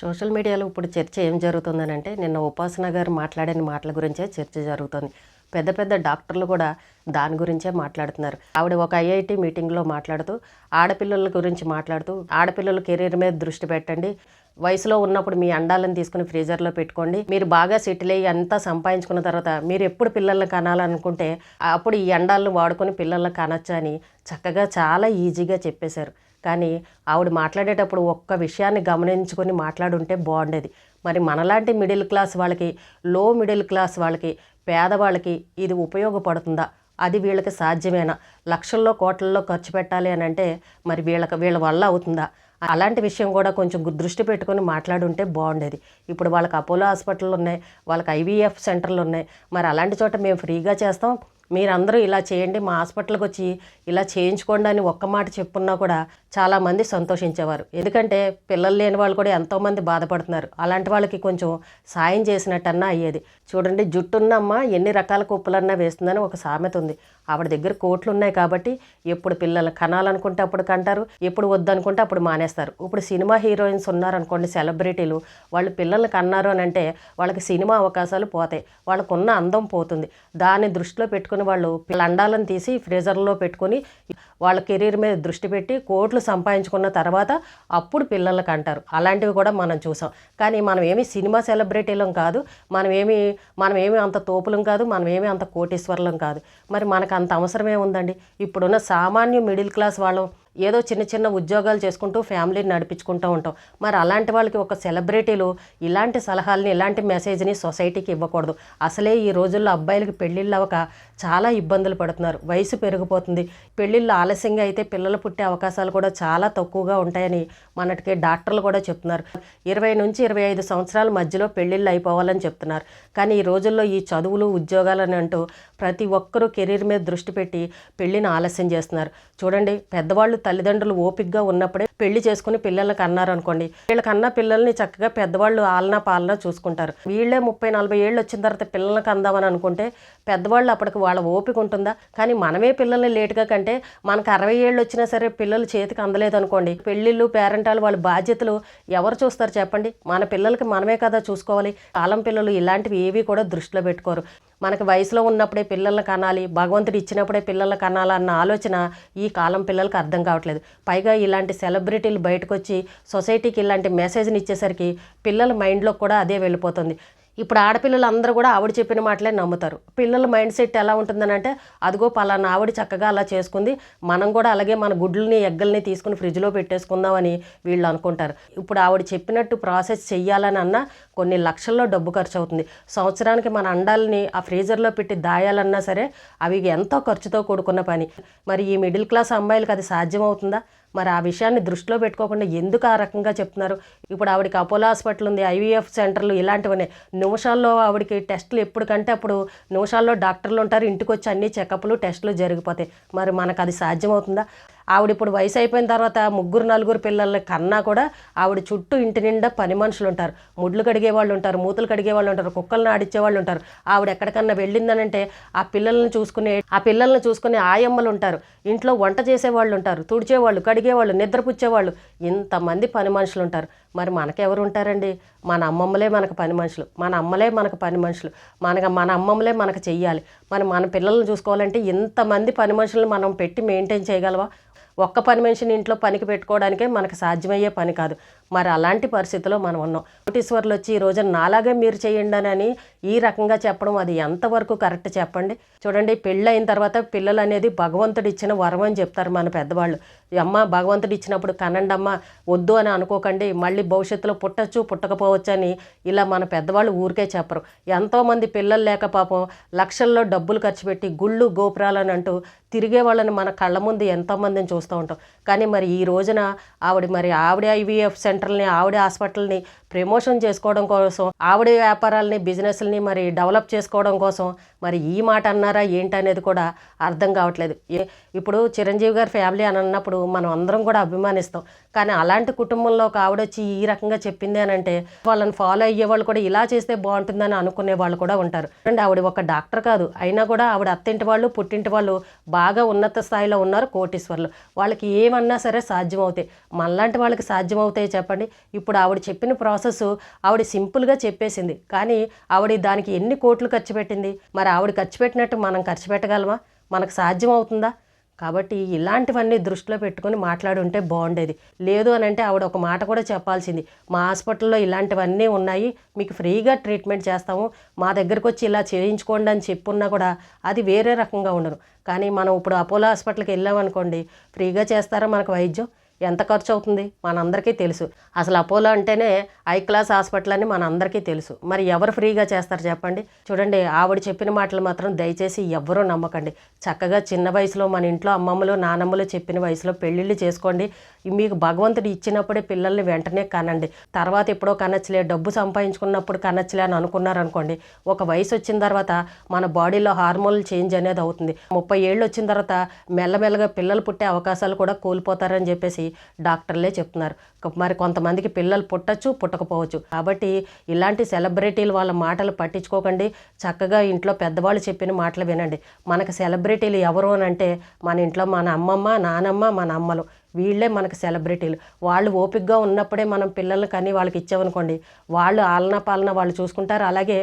Social మీడియాలో ఇప్పుడు చర్చ ఏం జరుగుతుందని అంటే నిన్న ఉపాసన గారు మాట్లాడిన మాటల గురించే చర్చ జరుగుతుంది. పెద్ద పెద్ద డాక్టర్లు కూడా దాని గురించే మాట్లాడుతున్నారు. ఆవిడ ఒక ఐఐటి మీటింగ్లో మాట్లాడుతూ ఆడపిల్లల గురించి మాట్లాడుతూ ఆడపిల్లల కెరీర్ మీద దృష్టి పెట్టండి. వయసులో ఉన్నప్పుడు మీ అండాలను తీసుకుని ఫ్రీజర్లో పెట్టుకోండి. మీరు బాగా సెటిల్ అయ్యి అంతా సంపాదించుకున్న తర్వాత మీరు ఎప్పుడు పిల్లల్ని కనాలనుకుంటే అప్పుడు ఈ అండాలను వాడుకొని పిల్లల్ని కనొచ్చని అని చక్కగా చాలా ఈజీగా చెప్పేశారు. కానీ ఆవిడ మాట్లాడేటప్పుడు ఒక్క విషయాన్ని గమనించుకొని మాట్లాడుంటే బాగుండేది. మరి మనలాంటి మిడిల్ క్లాస్ వాళ్ళకి లో మిడిల్ క్లాస్ వాళ్ళకి పేదవాళ్ళకి ఇది ఉపయోగపడుతుందా? అది వీళ్ళకి సాధ్యమేనా? లక్షల్లో కోట్లలో ఖర్చు పెట్టాలి అని అంటే మరి వీళ్ళకి వీళ్ళ వల్ల అవుతుందా? అలాంటి విషయం కూడా కొంచెం దృష్టి పెట్టుకొని మాట్లాడుంటే బాగుండేది. ఇప్పుడు వాళ్ళకి అపోలో హాస్పిటల్ ఉన్నాయి వాళ్ళకి ఐవీఎఫ్ సెంటర్లు ఉన్నాయి. మరి అలాంటి చోట మేము ఫ్రీగా చేస్తాం మీరందరూ ఇలా చేయండి మా హాస్పిటల్కి వచ్చి ఇలా చేయించుకోండి అని ఒక్క మాట చెప్పున్నా కూడా చాలామంది సంతోషించేవారు. ఎందుకంటే పిల్లలు లేని వాళ్ళు కూడా ఎంతోమంది బాధపడుతున్నారు. అలాంటి వాళ్ళకి కొంచెం సాయం చేసినట్టన్నా అయ్యేది. చూడండి జుట్టున్నమ్మ ఎన్ని రకాల కుప్పలన్నా వేస్తుందని ఒక సామెత ఉంది. ఆవిడ దగ్గర కోట్లు ఉన్నాయి కాబట్టి ఎప్పుడు పిల్లలు కనాలనుకుంటే అప్పుడు కంటారు ఎప్పుడు వద్దనుకుంటే అప్పుడు మానేస్తారు. ఇప్పుడు సినిమా హీరోయిన్స్ ఉన్నారనుకోండి సెలబ్రిటీలు వాళ్ళు పిల్లల్ని కన్నారు అని అంటే వాళ్ళకి సినిమా అవకాశాలు పోతాయి. వాళ్ళకున్న అందం పోతుంది. దాన్ని దృష్టిలో పెట్టుకుని వాళ్ళు అండాలను తీసి ఫ్రీజర్లో పెట్టుకొని వాళ్ళ కెరీర్ మీద దృష్టి పెట్టి కోట్లు సంపాదించుకున్న తర్వాత అప్పుడు పిల్లలకు అంటారు. అలాంటివి కూడా మనం చూసాం. కానీ మనం ఏమి సినిమా సెలబ్రిటీలం కాదు మనం ఏమి మనం ఏమి అంత తోపులం కాదు మనం ఏమి అంత కోటీశ్వరులం కాదు. మరి మనకు అంత అవసరమే ఉందండి. ఇప్పుడున్న సామాన్య మిడిల్ క్లాస్ వాళ్ళం ఏదో చిన్న చిన్న ఉద్యోగాలు చేసుకుంటూ ఫ్యామిలీని నడిపించుకుంటూ ఉంటాం. మరి అలాంటి వాళ్ళకి ఒక సెలబ్రిటీలు ఇలాంటి సలహాలని ఇలాంటి మెసేజ్ని సొసైటీకి ఇవ్వకూడదు. అసలే ఈ రోజుల్లో అబ్బాయిలకి పెళ్ళిళ్ళు అవ్వక చాలా ఇబ్బందులు పడుతున్నారు. వయసు పెరిగిపోతుంది. పెళ్ళిళ్ళు ఆలస్యంగా అయితే పిల్లలు పుట్టే అవకాశాలు కూడా చాలా తక్కువగా ఉంటాయని మనకి డాక్టర్లు కూడా చెప్తున్నారు. ఇరవై నుంచి ఇరవై ఐదు సంవత్సరాల మధ్యలో పెళ్ళిళ్ళు అయిపోవాలని చెప్తున్నారు. కానీ ఈ రోజుల్లో ఈ చదువులు ఉద్యోగాలని అంటూ ప్రతి ఒక్కరూ కెరీర్ మీద దృష్టి పెట్టి పెళ్ళిని ఆలస్యం చేస్తున్నారు. చూడండి పెద్దవాళ్ళు తల్లిదండ్రులు ఓపికగా ఉన్నప్పుడే పెళ్ళి చేసుకుని పిల్లలకి అన్నారు అనుకోండి వీళ్ళకి పిల్లల్ని చక్కగా పెద్దవాళ్ళు ఆలనా పాలనా చూసుకుంటారు. వీళ్ళే ముప్పై నలభై ఏళ్ళు వచ్చిన తర్వాత పిల్లలకి అందామని అనుకుంటే పెద్దవాళ్ళు అప్పటికి వాళ్ళ ఓపిక ఉంటుందా? కానీ మనమే పిల్లల్ని లేటుగా కంటే మనకు అరవై ఏళ్ళు వచ్చినా సరే పిల్లలు చేతికి అందలేదు అనుకోండి పెళ్ళిళ్ళు పేరెంటాలు వాళ్ళ బాధ్యతలు ఎవరు చూస్తారు చెప్పండి? మన పిల్లలకి మనమే కదా చూసుకోవాలి. కాలం పిల్లలు ఇలాంటివి ఏవి కూడా దృష్టిలో పెట్టుకోరు. మనకి వయసులో ఉన్నప్పుడే పిల్లల్ని కనాలి భగవంతుడు ఇచ్చినప్పుడే పిల్లల్ని కనాలి అన్న ఆలోచన ఈ కాలం పిల్లలకు అర్థం కావట్లేదు. పైగా ఇలాంటి సెలబ్రిటీలు బయటకు వచ్చి సొసైటీకి ఇలాంటి మెసేజ్ని ఇచ్చేసరికి పిల్లల మైండ్లో కూడా అదే వెళ్ళిపోతుంది. ఇప్పుడు ఆడపిల్లలు అందరూ కూడా ఆవిడ చెప్పిన మాటలే నమ్ముతారు. పిల్లల మైండ్ సెట్ ఎలా ఉంటుందని అంటే అదిగో పలానా ఆవిడ చక్కగా అలా చేసుకుంది మనం కూడా అలాగే మన గుడ్లని ఎగ్గల్ని తీసుకుని ఫ్రిడ్జ్లో పెట్టేసుకుందామని వీళ్ళు అనుకుంటారు. ఇప్పుడు ఆవిడ చెప్పినట్టు ప్రాసెస్ చెయ్యాలని అన్నా కొన్ని లక్షల్లో డబ్బు ఖర్చు అవుతుంది సంవత్సరానికి మన అండాలని ఆ ఫ్రీజర్లో పెట్టి దాయాలన్నా సరే అవి ఎంతో ఖర్చుతో కూడుకున్న పని. మరి ఈ మిడిల్ క్లాస్ అమ్మాయిలకు అది సాధ్యమవుతుందా? మరి ఆ విషయాన్ని దృష్టిలో పెట్టుకోకుండా ఎందుకు ఆ రకంగా చెప్తున్నారు? ఇప్పుడు ఆవిడకి అపోలో హాస్పిటల్ ఉంది ఐవీఎఫ్ సెంటర్లు ఇలాంటివన్నీ నిమిషాల్లో ఆవిడకి టెస్టులు ఎప్పటికంటే అప్పుడు నిమిషాల్లో డాక్టర్లు ఉంటారు ఇంటికి వచ్చి అన్ని చెకప్లు టెస్టులు జరిగిపోతాయి. మరి మనకు అది సాధ్యమవుతుందా? ఆవిడ ఇప్పుడు వయసు అయిపోయిన తర్వాత ముగ్గురు నలుగురు పిల్లల్ని కన్నా కూడా ఆవిడ చుట్టూ ఇంటి నిండా పని మనుషులు ఉంటారు ముడ్లు కడిగే వాళ్ళు ఉంటారు మూతలు కడిగే వాళ్ళు ఉంటారు కుక్కలను ఆడిచ్చే వాళ్ళు ఉంటారు ఆవిడ ఎక్కడికన్నా వెళ్ళిందనంటే ఆ పిల్లల్ని చూసుకునే ఆ పిల్లల్ని చూసుకునే ఆయమ్మలు ఉంటారు ఇంట్లో వంట చేసే వాళ్ళు ఉంటారు తుడిచేవాళ్ళు కడిగేవాళ్ళు నిద్రపుచ్చేవాళ్ళు. ఇంతమంది పని మనుషులు ఉంటారు మరి మనకెవరు ఉంటారండి మన అమ్మమ్మలే మనకు పని మనుషులు. మన అమ్మలే మనకు పని మనుషులు. మనకు మన అమ్మమ్మలే మనకు చెయ్యాలి. మరి మన పిల్లల్ని చూసుకోవాలంటే ఇంతమంది పని మనుషులను మనం పెట్టి మెయింటైన్ చేయగలవా? ఒక్క పని మనిషిని ఇంట్లో పనికి పెట్టుకోవడానికే మనకు సాధ్యమయ్యే పని కాదు. మరి అలాంటి పరిస్థితిలో మనం ఉన్నాం. కోటీశ్వర్లు వచ్చి ఈ రోజున నాలాగే మీరు చేయండి అని ఈ రకంగా చెప్పడం అది ఎంతవరకు కరెక్ట్ చెప్పండి? చూడండి పెళ్ళి అయిన తర్వాత పిల్లలు అనేది భగవంతుడు ఇచ్చిన వరం అని చెప్తారు మన పెద్దవాళ్ళు. అమ్మ భగవంతుడు ఇచ్చినప్పుడు కనండి అమ్మ వద్దు అని అనుకోకండి మళ్ళీ భవిష్యత్తులో పుట్టచ్చు పుట్టకపోవచ్చు అని ఇలా మన పెద్దవాళ్ళు ఊరికే చెప్పరు. ఎంతోమంది పిల్లలు లేక పాపం లక్షల్లో డబ్బులు ఖర్చు పెట్టి గుళ్ళు గోపురాలని అంటూ తిరిగే వాళ్ళని మన కళ్ళ ముందు ఎంతోమందిని చూస్తూ. ఉంటాం. కానీ మరి ఈ రోజున ఆవిడ మరి ఆవిడ ఐవీఎఫ్ సెంటర్ని ఆవిడ హాస్పిటల్ని ప్రమోషన్ చేసుకోవడం కోసం ఆవిడ వ్యాపారాలని బిజినెస్ని మరి డెవలప్ చేసుకోవడం కోసం మరి ఈ మాట అన్నారా ఏంటనేది కూడా అర్థం కావట్లేదు. ఏ- ఇప్పుడు చిరంజీవి గారి ఫ్యామిలీ అని అన్నప్పుడు మనం అందరం కూడా అభిమానిస్తాం. కానీ అలాంటి కుటుంబంలో ఒక ఆవిడ వచ్చి ఈ రకంగా చెప్పింది అని అంటే వాళ్ళని ఫాలో అయ్యే వాళ్ళు కూడా ఇలా చేస్తే బాగుంటుందని అనుకునే వాళ్ళు కూడా ఉంటారు. అండ్ ఆవిడ ఒక డాక్టర్ కాదు. అయినా కూడా ఆవిడ అత్తింటి వాళ్ళు పుట్టింటి వాళ్ళు బాగా ఉన్నత స్థాయిలో ఉన్నారు కోటీశ్వర్లు. వాళ్ళకి ఏమన్నా సరే సాధ్యం అవుతాయి మనలాంటి వాళ్ళకి సాధ్యం అవుతాయి చెప్పండి. ఇప్పుడు ఆవిడ చెప్పిన ప్రాసెస్ ఆవిడ సింపుల్గా చెప్పేసింది. కానీ ఆవిడ దానికి ఎన్ని కోట్లు ఖర్చు పెట్టింది? మరి ఆవిడ ఖర్చు పెట్టినట్టు మనం ఖర్చు పెట్టగలమా? మనకు సాధ్యం అవుతుందా కాబట్టి ఇలాంటివన్నీ దృష్టిలో పెట్టుకొని మాట్లాడుంటే బాగుండేది లేదు అని అంటే ఆవిడ ఒక మాట కూడా చెప్పాల్సింది. మా హాస్పిటల్లో ఇలాంటివన్నీ ఉన్నాయి. మీకు ఫ్రీగా ట్రీట్మెంట్ చేస్తాము. మా దగ్గరకు వచ్చి ఇలా చేయించుకోండి అని చెప్పున్నా కూడా అది వేరే రకంగా ఉండదు. కానీ మనం ఇప్పుడు అపోలో హాస్పిటల్కి వెళ్ళామనుకోండి ఫ్రీగా చేస్తారా మనకు వైద్యం? ఎంత ఖర్చు అవుతుంది మనందరికీ తెలుసు. అసలు అపోలో అంటేనే ఐ క్లాస్ హాస్పిటల్ అని మనందరికీ తెలుసు. మరి ఎవరు ఫ్రీగా చేస్తారు చెప్పండి? చూడండి ఆవిడ చెప్పిన మాటలు మాత్రం దయచేసి ఎవ్వరూ నమ్మకండి. చక్కగా చిన్న వయసులో మన ఇంట్లో అమ్మమ్మలు నానమ్మలు చెప్పిన వయసులో పెళ్ళిళ్ళు చేసుకోండి. మీకు భగవంతుడు ఇచ్చినప్పుడే పిల్లల్ని వెంటనే కనండి. తర్వాత ఎప్పుడో కనచ్చలే డబ్బు సంపాదించుకున్నప్పుడు కనచ్చలే అని అనుకున్నారనుకోండి. ఒక వయసు వచ్చిన తర్వాత మన బాడీలో హార్మోన్లు చేంజ్ అనేది అవుతుంది. ముప్పై ఏళ్ళు వచ్చిన తర్వాత మెల్లమెల్లగా పిల్లలు పుట్టే అవకాశాలు కూడా కోల్పోతారని చెప్పేసి డాక్టర్లే చెప్తున్నారు. మరి కొంతమందికి పిల్లలు పుట్టచ్చు పుట్టకపోవచ్చు. కాబట్టి ఇలాంటి సెలబ్రిటీలు వాళ్ళ మాటలు పట్టించుకోకండి. చక్కగా ఇంట్లో పెద్దవాళ్ళు చెప్పిన మాటలు వినండి. మనకు సెలబ్రిటీలు ఎవరు అని అంటే మన ఇంట్లో మన అమ్మమ్మ నానమ్మ మన అమ్మలు. వీళ్ళే మనకు సెలబ్రిటీలు. వాళ్ళు ఓపికగా ఉన్నప్పుడే మనం పిల్లల్ని కానీ వాళ్ళకి ఇచ్చామనుకోండి వాళ్ళు ఆలన పాలన వాళ్ళు చూసుకుంటారు. అలాగే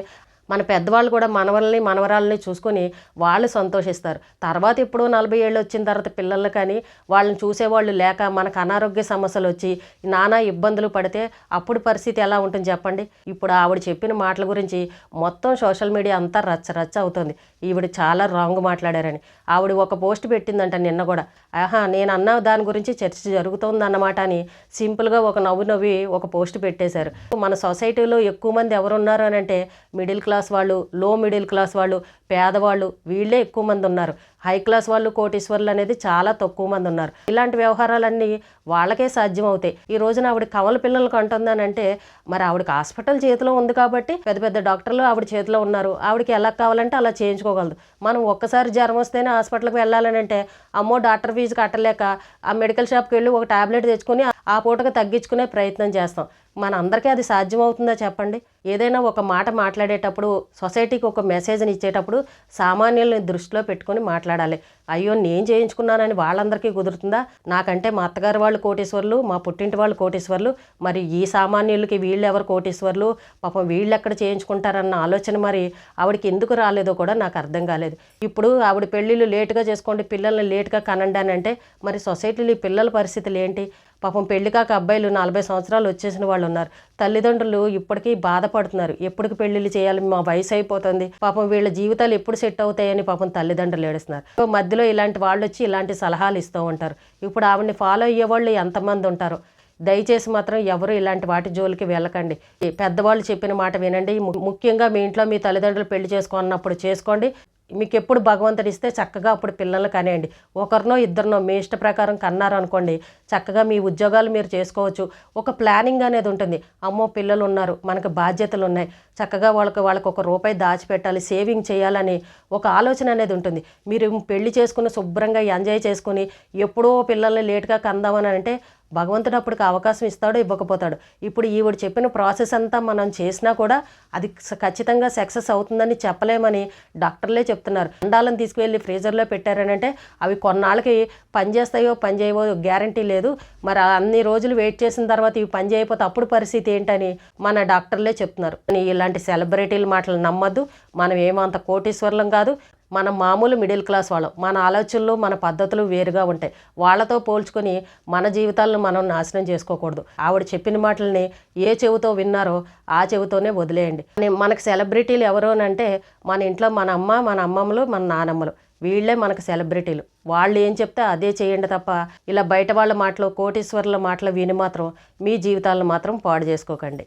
మన పెద్దవాళ్ళు కూడా మనవల్ని మనవరాలని చూసుకొని వాళ్ళు సంతోషిస్తారు. తర్వాత ఎప్పుడు నలభై ఏళ్ళు వచ్చిన తర్వాత పిల్లల్ని కానీ వాళ్ళని చూసేవాళ్ళు లేక మనకు అనారోగ్య సమస్యలు వచ్చి నానా ఇబ్బందులు పడితే అప్పుడు పరిస్థితి ఎలా ఉంటుంది చెప్పండి? ఇప్పుడు ఆవిడ చెప్పిన మాటల గురించి మొత్తం సోషల్ మీడియా అంతా రచ్చ రచ్చ అవుతుంది. ఈవిడ చాలా రాంగ్ మాట్లాడారని. ఆవిడ ఒక పోస్ట్ పెట్టిందంట నిన్న కూడా. ఆహా నేను అన్న దాని గురించి చర్చ జరుగుతుంది అన్నమాట అని సింపుల్గా ఒక నవ్వు నవ్వి ఒక పోస్ట్ పెట్టేశారు. మన సొసైటీలో ఎక్కువ మంది ఎవరున్నారు అని అంటే మిడిల్ క్లాస్ క్లాస్ వాళ్ళు లో మిడిల్ క్లాస్ వాళ్ళు పేదవాళ్ళు వీళ్ళే ఎక్కువ మంది ఉన్నారు. హై క్లాస్ వాళ్ళు కోటీశ్వర్లు అనేది చాలా తక్కువ మంది ఉన్నారు. ఇలాంటి వ్యవహారాలన్నీ వాళ్ళకే సాధ్యం అవుతాయి ఈ రోజున ఆవిడ కవల పిల్లలకు అంటుందనంటే మరి ఆవిడకి హాస్పిటల్ చేతిలో ఉంది కాబట్టి పెద్ద పెద్ద డాక్టర్లు ఆవిడ చేతిలో ఉన్నారు. ఆవిడకి ఎలా కావాలంటే అలా చేయించుకోగలదు. మనం ఒక్కసారి జ్వరం వస్తేనే హాస్పిటల్కి వెళ్ళాలని అంటే అమ్మో డాక్టర్ ఫీజు కట్టలేక ఆ మెడికల్ షాప్కి వెళ్ళి ఒక టాబ్లెట్ తెచ్చుకొని ఆ పూటకు తగ్గించుకునే ప్రయత్నం చేస్తాం. మన అందరికీ అది సాధ్యం అవుతుందా చెప్పండి? ఏదైనా ఒక మాట మాట్లాడేటప్పుడు సొసైటీకి ఒక మెసేజ్ని ఇచ్చేటప్పుడు సామాన్యుల్ని దృష్టిలో పెట్టుకొని మాట్లాడాలి. అయ్యో నేను చేయించుకున్నానని వాళ్ళందరికీ కుదురుతుందా? నాకంటే మా అత్తగారు వాళ్ళు కోటేశ్వర్లు మా పుట్టింటి వాళ్ళు కోటేశ్వర్లు మరి ఈ సామాన్యులకి వీళ్ళు ఎవరు కోటీశ్వర్లు? పాపం వీళ్ళు ఎక్కడ చేయించుకుంటారన్న ఆలోచన మరి ఆవిడకి ఎందుకు రాలేదో కూడా నాకు అర్థం కాలేదు. ఇప్పుడు ఆవిడ పెళ్ళిళ్ళు లేటుగా చేసుకోండి పిల్లల్ని లేటుగా కనండి అని అంటే మరి సొసైటీలో ఈ పిల్లల పరిస్థితులు ఏంటి? పాపం పెళ్ళి కాక అబ్బాయిలు నలభై సంవత్సరాలు వచ్చేసిన వాళ్ళు ఉన్నారు తల్లిదండ్రులు ఇప్పటికీ బాధపడుతున్నారు. ఎప్పటికి పెళ్ళిళ్ళు చేయాలి? మా వయసు అయిపోతుంది. పాపం వీళ్ళ జీవితాలు ఎప్పుడు సెట్ అవుతాయని పాపం తల్లిదండ్రులు ఏడుస్తున్నారు. సో మధ్యలో ఇలాంటి వాళ్ళు వచ్చి ఇలాంటి సలహాలు ఇస్తూ ఉంటారు. ఇప్పుడు ఆవిడని ఫాలో అయ్యే వాళ్ళు ఎంతమంది ఉంటారు? దయచేసి మాత్రం ఎవరు ఇలాంటి వాటి జోలికి వెళ్ళకండి. పెద్దవాళ్ళు చెప్పిన మాట వినండి. ముఖ్యంగా మీ ఇంట్లో మీ తల్లిదండ్రులు పెళ్ళి చేసుకున్నప్పుడు చేసుకోండి. మీకు ఎప్పుడు భగవంతుడు ఇస్తే చక్కగా అప్పుడు పిల్లలు కనేయండి. ఒకరినో ఇద్దరినో మీ ఇష్ట ప్రకారం కన్నారు అనుకోండి చక్కగా మీ ఉద్యోగాలు మీరు చేసుకోవచ్చు. ఒక ప్లానింగ్ అనేది ఉంటుంది. అమ్మో పిల్లలు ఉన్నారు మనకు బాధ్యతలు ఉన్నాయి చక్కగా వాళ్ళకి వాళ్ళకి ఒక రూపాయి దాచిపెట్టాలి సేవింగ్ చేయాలని ఒక ఆలోచన అనేది ఉంటుంది. మీరు పెళ్ళి చేసుకుని శుభ్రంగా ఎంజాయ్ చేసుకుని ఎప్పుడో పిల్లల్ని లేట్గా కందామని అంటే భగవంతుడు అప్పటికి అవకాశం ఇస్తాడో ఇవ్వకపోతాడు. ఇప్పుడు ఈవిడ చెప్పిన ప్రాసెస్ అంతా మనం చేసినా కూడా అది ఖచ్చితంగా సక్సెస్ అవుతుందని చెప్పలేమని డాక్టర్లే చెప్తున్నారు. అండాలను తీసుకువెళ్ళి ఫ్రీజర్లో పెట్టారనంటే అవి కొన్నాళ్ళకి పనిచేస్తాయో పనిచేయవో గ్యారంటీ లేదు. మరి అన్ని రోజులు వెయిట్ చేసిన తర్వాత ఇవి పని చేయకపోతే అప్పుడు పరిస్థితి ఏంటని మన డాక్టర్లే చెప్తున్నారు. ఇలాంటి సెలబ్రిటీల మాటలు నమ్మద్దు. మనం ఏమంత కోటీశ్వర్లం కాదు. మనం మామూలు మిడిల్ క్లాస్ వాళ్ళం. మన ఆలోచనలు మన పద్ధతులు వేరుగా ఉంటాయి. వాళ్ళతో పోల్చుకొని మన జీవితాలను మనం నాశనం చేసుకోకూడదు. ఆవిడ చెప్పిన మాటల్ని ఏ చెవితో విన్నారో ఆ చెవితోనే వదిలేయండి. మనకు సెలబ్రిటీలు ఎవరు అని అంటే మన ఇంట్లో మన అమ్మ మన అమ్మమ్మలు మన నానమ్మలు. వీళ్ళే మనకు సెలబ్రిటీలు. వాళ్ళు ఏం చెప్తే అదే చేయండి తప్ప ఇలా బయట వాళ్ళ మాటలు కోటీశ్వర్ల మాటలు విని మాత్రం మీ జీవితాలను మాత్రం పాడు చేసుకోకండి.